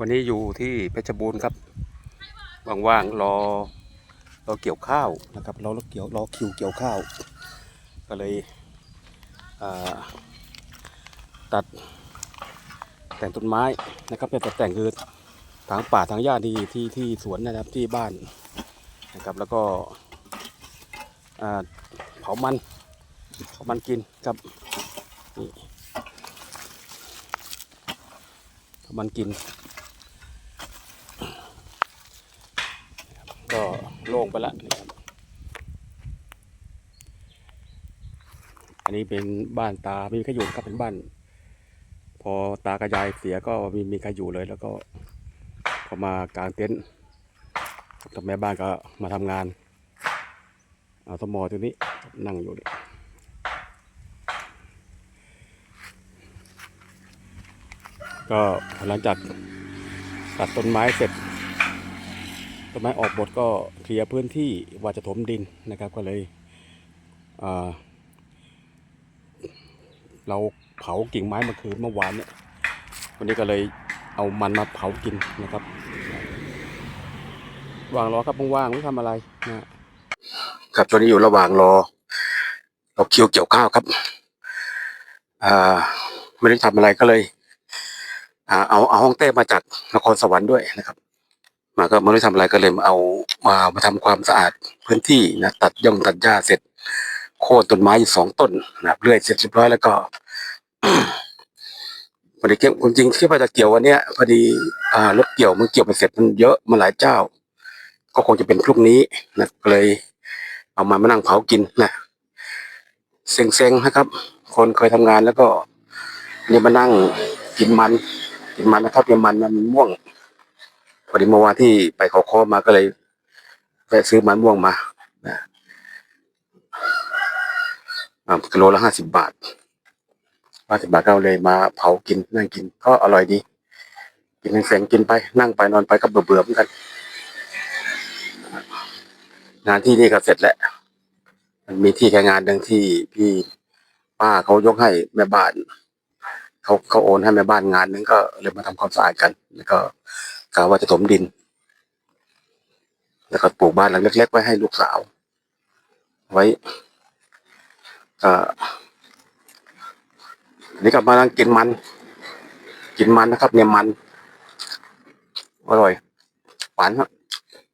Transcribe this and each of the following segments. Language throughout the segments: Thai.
วันนี้อยู่ที่เพชรบูรณ์ครับว่างๆรอรอเกี่ยวข้าวนะครับรอรถเกี่ยวรอคิวเกี่ยวข้าว ก็เลยตัดแต่งต้นไม้นะครับเป็นตัดแต่งคือทางป่าทางหญ้าที่ที่ที่สวนนะครับที่บ้านนะครับแล้วก็เผามันเผามันกินครับนี่เผามันกิน ก็โล่งไปล้วนะครับอันนี้เป็นบ้านตาไม่มีใครอยู่ครับเป็นบ้าน พอตากระยายเสียก็ไมีมีใครอยู่เลย แล้วก็พอมากางเต็นท์กับแม่บ้านก็มาทำงานเอาสมอตัวนี้นั่งอยู่นี่ก็หลังจากตัดต้นไม้เสร็จ ต้นไม้ออกหมดก็เคลียร์พื้นที่ว่าจะถมดินนะครับก็เลยอ่าเราเผากิ่งไม้เมื่อคืนเมื่อวานเนี่ยวันนี้ก็เลยเอามันมาเผากินนะครับวางรอครับว่างๆไม่ทำอะไรนะครับตอนนี้อยู่ระหว่างรอเราเคิวเกี่ยวข้าวครับอ่าไม่ได้ทำอะไรก็เลยอ่าเอาเอาห้องเต้มาจากนครสวรรค์ด้วยนะครับ มาก็ไม่ได้ทำอะไรก็เลยมาเอามามาทำความสะอาดพื้นที่นะตัดย่องตัดหญ้าเสร็จ โค่นต้นไม้อยู่สองต้นนะครับเลื่อยเสร็จเรียบร้อยแล้วก็พอดีเกี่ยวจริงที่ว่าจะเกี่ยววันเนี้ยพอดีอ่ารถเกี่ยวมันเกี่ยวไปเสร็จมันเยอะมาหลายเจ้า ก็คงจะเป็นพรุ่งนี้นะเลย เอามามานั่งเผากินนะเซ็งๆนะครับ คนเคยทำงานแล้วก็เนี่ยมานั่งกินมันกินมันนะครับกินมันมันม่วง พอดีเมื่อวานที่ไปขอคอมาก็เลยไปซื้อมันม่วงมานะกิโลละห้าสิบบาทห้าสิบบาทก็เลยมาเผากินนั่งกินก็อร่อยดี กินแสงกินไปนั่งไปนอนไปก็เบื่อๆเหมือนกัน งานที่นี่ก็เสร็จแล้ว มันมีที่แค่งานหนึ่งที่พี่ป้าเขายกให้แม่บ้านเขาเขาโอนให้แม่บ้านงานหนึงก็เลยมาทำความสะอาดกัน แล้วก็ กะว่าจะถมดิน แล้วก็ปลูกบ้านหลังเล็กๆไว้ให้ลูกสาว ไว้เอ่ออันนี้กลับมานั่งกินมัน กินมันนะครับ เนี่ยมันอร่อยหวานครับ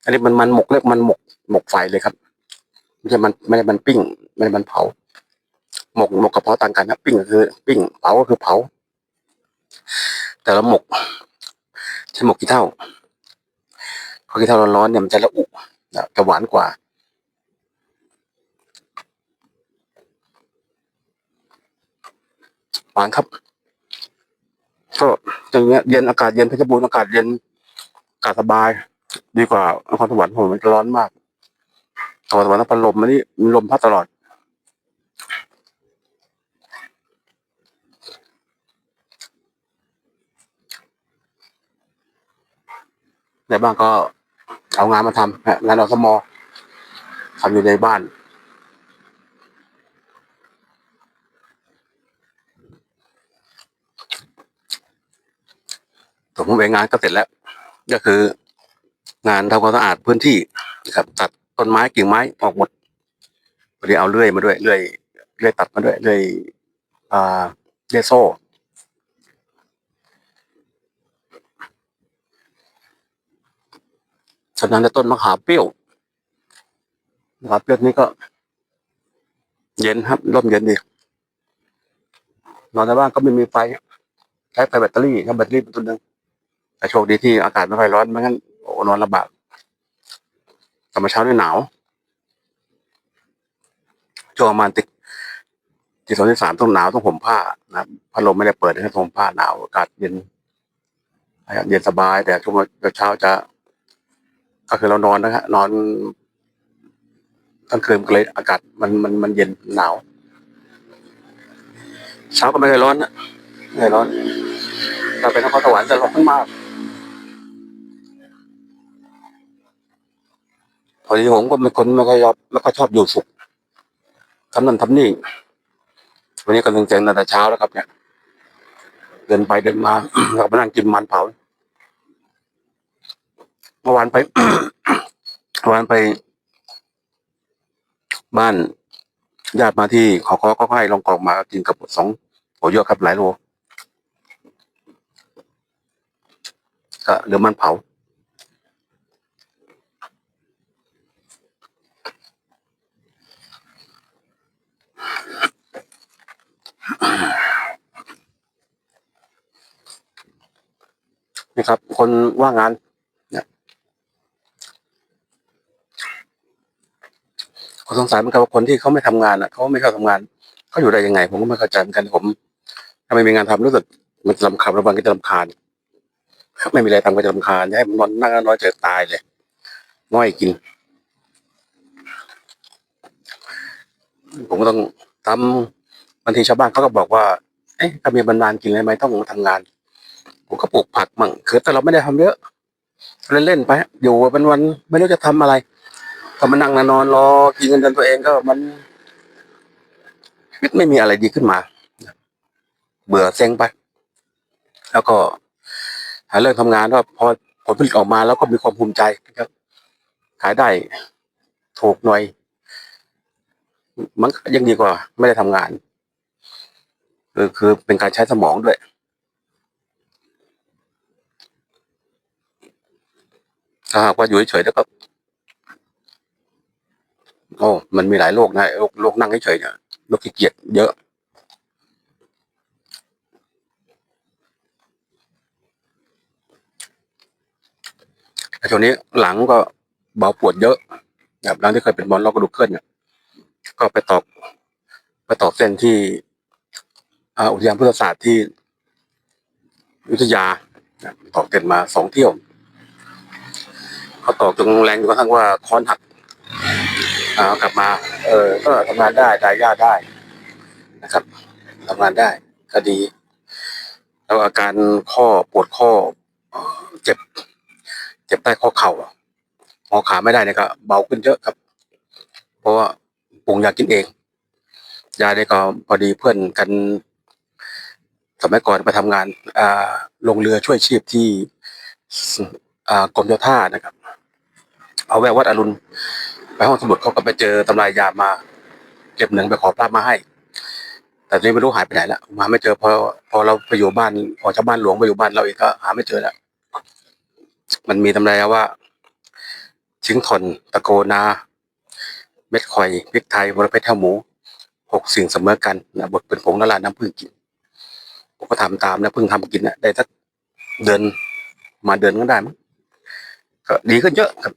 อันนี้มันมันหมกเล็กมันหมกหมกไฟเลยครับไม่ใช่มันไม่ได้มันปิ้งไม่ได้มันเผา หมกหมกกับเผาะต่างกันนะปิ้งก็คือ ปิ้งเผาก็คือเผา แต่ละหมก ใช้หมกกี่เท่าพอกี่เท่าร้อนๆเนี่ยมันจะละอุจะหวานกว่าหวานครับก็อย่างเงี้ยเย็นอากาศเย็นเพชรบูรณ์อากาศเย็นอากาศสบาย ดีกว่า นครสวรรค์ผมมันร้อนมากนครสวรรค์พัดลมมันนี่ลมพัดตลอด ในบ้านก็เอางานมาทำฮะงานอสมอทำอยู่ในบ้านผมเองงานก็เสร็จแล้ว ก็คือ งานทำความสะอาดพื้นที่นะครับตัดต้นไม้กิ่งไม้ออกหมดพอดีเอาเลื่อยมาด้วยเลื่อยเลื่อยตัดมาด้วยเลื่อยอ่าเลื่อยโซ่ ฉะนั้นต้นมะขามเปรี้ยวมะขามเปรี้ยวนี่ก็ เย็นครับร่มเย็นดีนอนในบ้านก็ไม่มีไฟใช้ไฟแบตเตอรี่ครับแบตเตอรี่เป็นตัวหนึ่งแต่โชคดีที่อากาศไม่ค่อยร้อนไม่งั้นโอ้นอนลำบากตอนมาเช้านี่หนาวช่วงประมาณติดที่สองที่สามต้องหนาวต้องห่มผ้านะพัดลมไม่ได้เปิดให้ห่มผ้าหนาวอากาศเย็นอากาศเย็นสบาย แต่ช่วงเช้าจะ ก็คือเรานอนนะฮะนอนกลางคืนก็เลยอากาศมันมันมันเย็นหนาว เช้าก็ไม่เคยร้อนนะไม่เคยร้อนเราเป็นนครสวรรค์จะร้อนมากพอดีผมก็เป็นคนไม่ค่อยชอบไม่ค่อยชอบอยู่สุขทำนั่นทำนี่ วันนี้กำลังเจงตั้งแต่เช้าแล้วครับเนี่ย เดินไปเดินมาเราก็มานั่งกินมันเผา เมื่อวานไปเมื่อวานไป บ้านญาติมาที่ขอขอก็ให้ลองกลองมากินกับสองโหเยอะครับหลายโลก็เหลือมันเผานี่ครับ คนว่างงาน เนี่ยก็ สงสัยเหมือนกันว่าคนที่เขาไม่ทำงานอะเขาไม่เข้าทำงานเขาอยู่ได้ยังไง ผมก็ไม่เข้าใจเหมือนกันผมถ้าไม่มีงานทำรู้สึกมันลำคาญระวังก็จะลำคาญไม่มีอะไรทำก็จะลำคาญจะให้ผมนอนนั่งน้อยเจอตายเลยง่อยกิน ผมก็ต้องทำบางทีชาวบ้านเขาก็บอกว่า เอ๊ะถ้ามีบรรดาลกินเลยไหมต้องมาทำงาน ผมก็ปลูกผักมั่งคือแต่เราไม่ได้ทำเยอะเล่นๆไป อยู่เป็นวันๆไม่รู้จะทำอะไร ก็มานั่งนอนรอกินเงินเดือนตัวเองก็มันชีวิตไม่มีอะไรดีขึ้นมา เบื่อเซ็งไป แล้วก็หาเรื่องทำงานว่าพอผลผลิตออกมาแล้วก็มีความภูมิใจนะครับ ขายได้ถูกหน่อย มันยังดีกว่า ไม่ได้ทำงานคือคือเป็นการใช้สมองด้วย ถ้าหากว่าอยู่เฉยๆแล้วก็ โอ้มันมีหลายโรคนะโรคโรคนั่งเฉยๆเนี่ยโรคขี้เกียจเยอะ แต่ช่วงนี้หลังก็เบาปวดเยอะแบบหลังที่เคยเป็นบอลล็อกกระดูกเคลื่อนเนี่ยก็ไปตอกไปตอกเส้นที่ออุทยานพุทธศาสตร์ที่ยุธยาตอกเส้นมาสองเที่ยวเขาตอกจนแรงจนกระทั่งว่าค้อนหัก อากลับมา เออ ก็ทำงานได้ได้ยาได้นะครับทำงานได้ก็ดี แล้วอาการข้อปวดข้อเจ็บ เจ็บใต้ข้อเข่าอะงอขาไม่ได้เนี่ยก็เบาขึ้นเยอะครับ เพราะว่าปรุงยากินเอง ยาเนี่ยก็พอดีเพื่อนกัน สมัยก่อนไปทำงานอ่าลงเรือช่วยชีพที่อ่ากรมเจ้าท่านะครับ เอาแวะวัดอรุณ ไปห้องสมุดเขาก็ไปเจอตำรายยามา เก็บหนึ่งไปขอพระมาให้ แต่นี้ไม่รู้หายไปไหนแล้วมาไม่เจอพอพอเราไปอยู่บ้านพอชาวบ้านหลวงไปอยู่บ้านเราเองก็หาไม่เจอแล้วมันมีตำรายว่าชิงทอนตะโกนา เม็ดข่อยพริกไทยบรเพชรเท่าหมูหกสิ่งเสมอกันนะบทเป็นผงละลายน้ำผึ้งกินผมก็ทำตามนะเพิ่งทำกินนะได้สักเดือนมาเดือนก็ได้มั้งก็ดีขึ้นเยอะครับ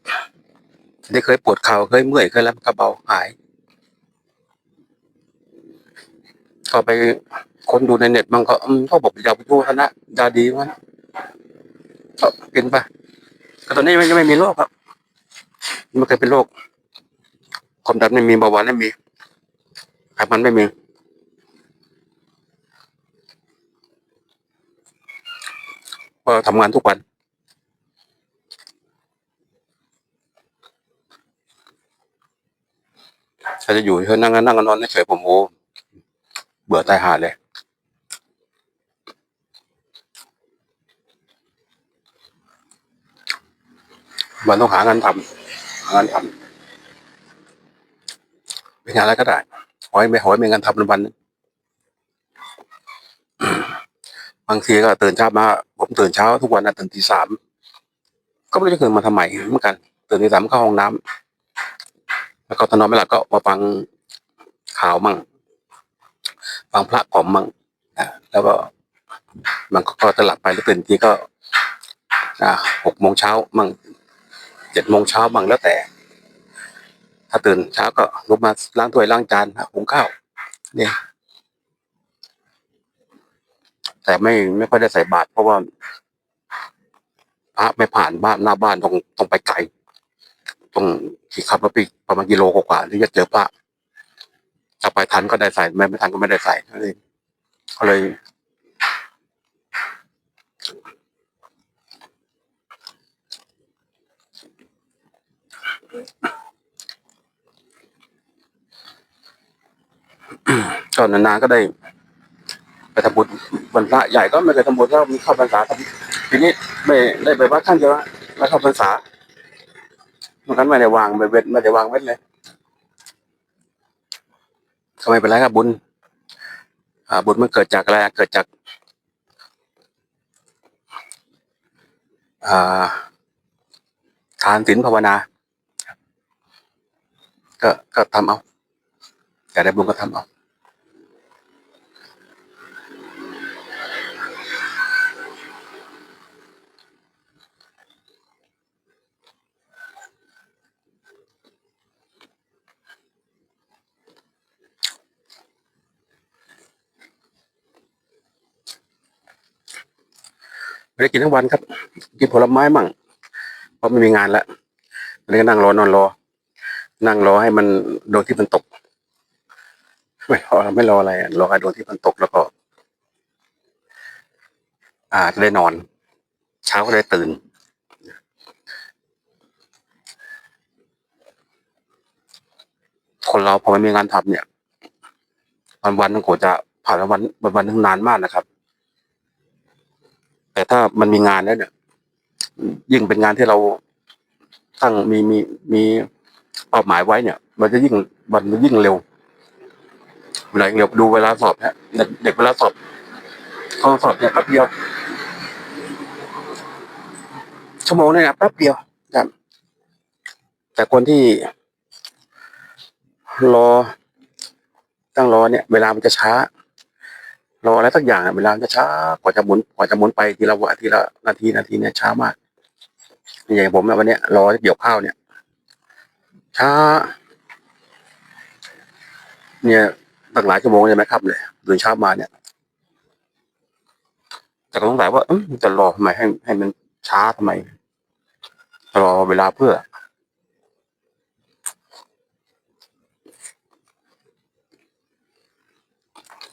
ที่เคยปวดเข่าเคยเมื่อยเคยแล้วก็เบาหายก็ไปคนดูในเน็ตมันก็เขาบอกยาพุทโธนะยาดีมันก็กินไปแต่ตอนนี้มันยังไม่มีโรคครับไม่เคยเป็นโรคความดันไม่มีเบาหวานไม่มีไขมันไม่มีก็ทำงานทุกวัน ถ้าจะอยู่เฉยนั่งนั่งนอนเฉยผมโอ้เบื่อตายหาเลย มันต้องหางานทำหางานทำเป็นงานอะไรก็ได้ขอให้ไม่ขอให้มีงานทำนวันนึงบางทีก็ตื่นเช้ามา ผมตื่นเช้าทุกวันนะตื่นตีสามก็ไม่รู้จะตื่นมาทำไมเหมือนกัน ตื่นตีสามเข้าห้องน้ำ แล้วก็ตอนนอนไม่หลับก็มาฟังข่าวมั่ง ฟังพระกล่อมมั่งอะแล้วก็มันก็จะหลับไปแล้วตื่นทีก็อ่าหกโมงเช้ามั่งเจ็ดโมงเช้ามั่งแล้วแต่ ถ้าตื่นเช้าก็ลุกมาล้างถ้วยล้างจานหุงข้าวเนี่ยแต่ไม่ไม่ค่อยได้ใส่บาตรเพราะว่าพระไม่ผ่านบ้านหน้าบ้านต้องต้องไปไกลต้อง ขี่ขับรถไปประมาณกิโลกว่าๆถึงจะเจอพระถ้าไปทันก็ได้ใส่ไม่ไม่ทันก็ไม่ได้ใส่นั่นเองก็เลยก็นานๆก็ได้ ไปทำบุญวันพระใหญ่ก็ไม่เคยทำบุญก็มีเข้าพรรษาทีนี้ไม่ได้ไปวัดข้างเดียวนะแล้วเข้าพรรษา มันกันไม่ได้วางไม่เว้นไม่ได้วางเว้นเลยก็ไม่เป็นไรครับบุญ อ่า บุญมันเกิดจากอะไรเกิดจาก อ่าทานศีลภาวนา ก็ก็ทำเอาอยากได้บุญก็ทำเอา ไม่ได้กินทั้งวันครับ กินผลไม้มั่งเพราะไม่มีงานแล้ววันนี้ก็นั่งรอนอนรอ นั่งรอให้มันดวงที่มันตก ไม่รอไม่รออะไรรอให้ดวงที่มันตกแล้วก็ อ่าจะได้นอน เช้าก็ได้ตื่นคนเราพอไมันมีงานทำเนี่ยวันวันนึงกว่าจะผ่านวันวันวันนึงนานมากนะครับ แต่ถ้ามันมีงานแล้วเนี่ยยิ่งเป็นงานที่เราตั้งมีมีมีเป้าหมายไว้เนี่ย มันจะยิ่งมันจะยิ่งเร็วเวลาเร็วดูเวลาสอบฮะเด็กเด็กเวลาสอบเขาสอบเนี่ยแป๊บเดียวชั่วโมงเนี่ยนะแป๊บเดียวครับแต่คนที่รอตั้งรอเนี่ย เวลามันจะช้า รออะไรสักอย่างเวลาจะช้ากว่าจะหมุนกว่าจะหมุนไปทีละวันทีละนาทีนาทีเนี่ยช้ามากอย่างผมนะวันนี้รอเกี่ยวข้าวเนี่ย ช้า เนี่ยตั้งหลายชั่วโมงเลยไหมครับเลยตื่นเช้ามาเนี่ยแต่ก็สงสัยว่าจะรอทำไมให้ให้มันช้าทำไมรอเวลาเพื่อ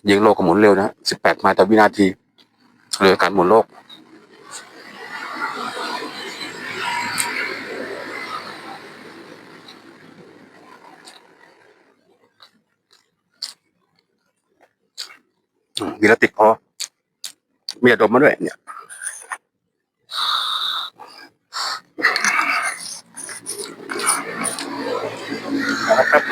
ยิงโลกก็หมุนเร็วนะสิบแปดมาต่อวินาทีเหลือการหมุนโลกอืมมีแล้วติดคอมียดมมาด้วยเนี่ยนะครับ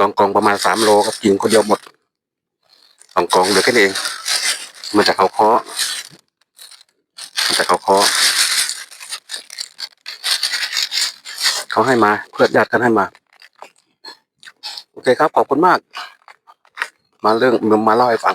ลองกอง ประมาณสามโลครับกินคนเดียวหมดสองกองเหลือแค่นี้เองมาจากเขาเคาะมาจากเขาเคาะเขาให้มาเพื่อนญาติกันให้มา โอเคครับขอบคุณมาก มาเรื่องมาเล่าให้ฟัง